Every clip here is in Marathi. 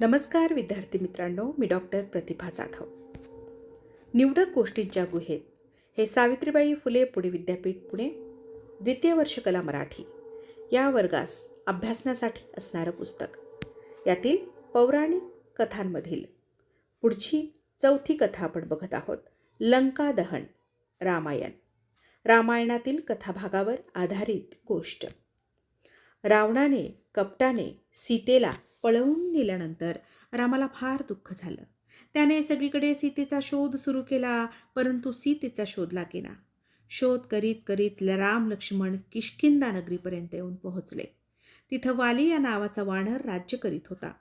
नमस्कार विद्यार्थी मित्रांनो मी डॉक्टर प्रतिभा जाधव. निवडक गोष्टींच्या गुहेत हे सावित्रीबाई फुले पुणे विद्यापीठ पुणे द्वितीय वर्ष कला मराठी या वर्गास अभ्यासण्यासाठी असणारं पुस्तक. यातील पौराणिक कथांमधील पुढची चौथी कथा आपण बघत आहोत लंका दहन रामायण. रामायणातील कथाभागावर आधारित गोष्ट. रावणाने कपटाने सीतेला पळवून नेल्यानंतर रामाला फार दुःख झालं. त्याने सगळीकडे सीतेचा शोध सुरू केला परंतु सीतेचा शोध लागेना. शोध करीत करीत राम लक्ष्मण किष्किंदा नगरीपर्यंत येऊन पोहोचले. तिथं वाली या नावाचा वानर राज्य करीत होता.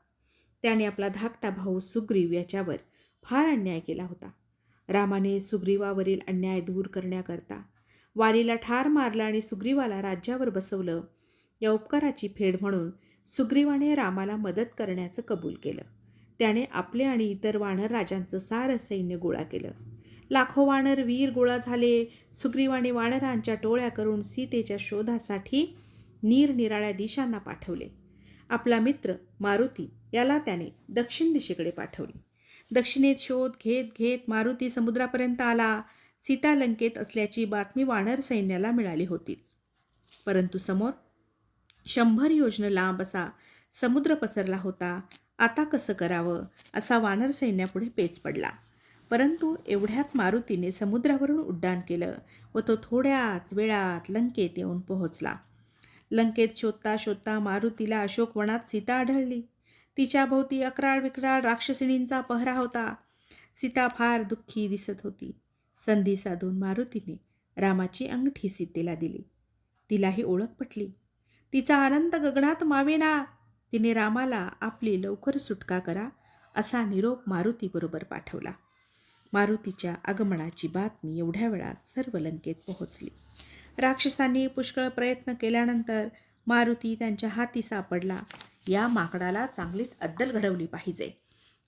त्याने आपला धाकटा भाऊ सुग्रीव याच्यावर फार अन्याय केला होता. रामाने सुग्रीवावरील अन्याय दूर करण्याकरता वालीला ठार मारला आणि सुग्रीवाला राज्यावर बसवलं. या उपकाराची फेड म्हणून सुग्रीवाने रामाला मदत करण्याचं कबूल केलं. त्याने आपले आणि इतर वानर राजांचं सारं सैन्य गोळा केलं. लाखो वानर वीर गोळा झाले. सुग्रीवाने वानरांच्या टोळ्या करून सीतेच्या शोधासाठी निरनिराळ्या दिशांना पाठवले. आपला मित्र मारुती याला त्याने दक्षिण दिशेकडे पाठवले. दक्षिणेत शोध घेत घेत मारुती समुद्रापर्यंत आला. सीता लंकेत असल्याची बातमी वानर सैन्याला मिळाली होतीच. परंतु समोर शंभर योजनं लांब असा समुद्र पसरला होता. आता कसं करावं असा वानर सैन्यापुढे पेच पडला. परंतु एवढ्यात मारुतीने समुद्रावरून उड्डाण केलं व तो थोड्याच वेळात लंकेत येऊन पोहोचला. लंकेत शोधता शोधता मारुतीला अशोकवनात सीता आढळली. तिच्या भोवती अकराळ विकराळ राक्षसिणींचा पहरा होता. सीता फार दुःखी दिसत होती. संधी साधून मारुतीने रामाची अंगठी सीतेला दिली. तिलाही ओळख पटली. तिचा आनंद गगनात मावेना तिने रामाला आपली लवकर सुटका करा असा निरोप मारुतीबरोबर पाठवला. मारुतीच्या आगमनाची बातमी एवढ्या वेळात सर्व लंकेत पोहोचली. राक्षसांनी पुष्कळ प्रयत्न केल्यानंतर मारुती त्यांच्या हाती सापडला. या माकडाला चांगलीच अद्दल घडवली पाहिजे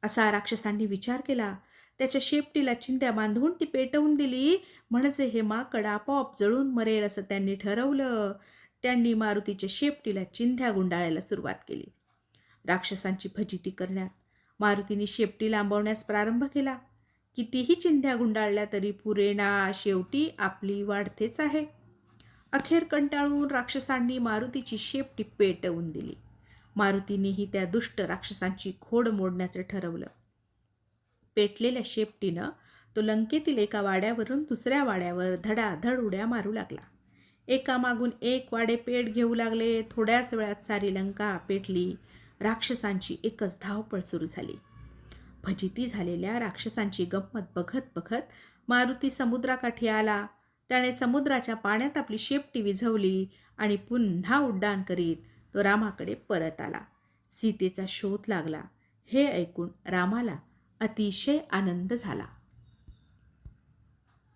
असा राक्षसांनी विचार केला. त्याच्या शेपटीला चिंध्या बांधून ती पेटवून दिली. म्हणजे हे माकड आपोआप जळून मरेल असं त्यांनी ठरवलं. त्यांनी मारुतीच्या शेपटीला चिंध्या गुंडाळायला सुरुवात केली. राक्षसांची फजिती करण्यात मारुतीने शेपटी लांबवण्यास प्रारंभ केला. कितीही चिंध्या गुंडाळल्या तरी पुरेना शेवटी आपली वाढतेच आहे. अखेर कंटाळून राक्षसांनी मारुतीची शेपटी पेटवून दिली. मारुतीनेही त्या दुष्ट राक्षसांची खोड मोडण्याचं ठरवलं. पेटलेल्या शेपटीनं तो लंकेतील एका वाड्यावरून दुसऱ्या वाड्यावर धडाधड उड्या मारू लागला. एकामागून एक वाडे पेट घेऊ लागले. थोड्याच वेळात सारी लंका पेटली. राक्षसांची एकच धावपळ सुरू झाली. भजिती झालेल्या राक्षसांची गंमत बघत बघत मारुती समुद्राकाठी आला. त्याने समुद्राच्या पाण्यात आपली शेपटी विझवली आणि पुन्हा उड्डाण करीत तो रामाकडे परत आला. सीतेचा शोध लागला. हे ऐकून रामाला अतिशय आनंद झाला.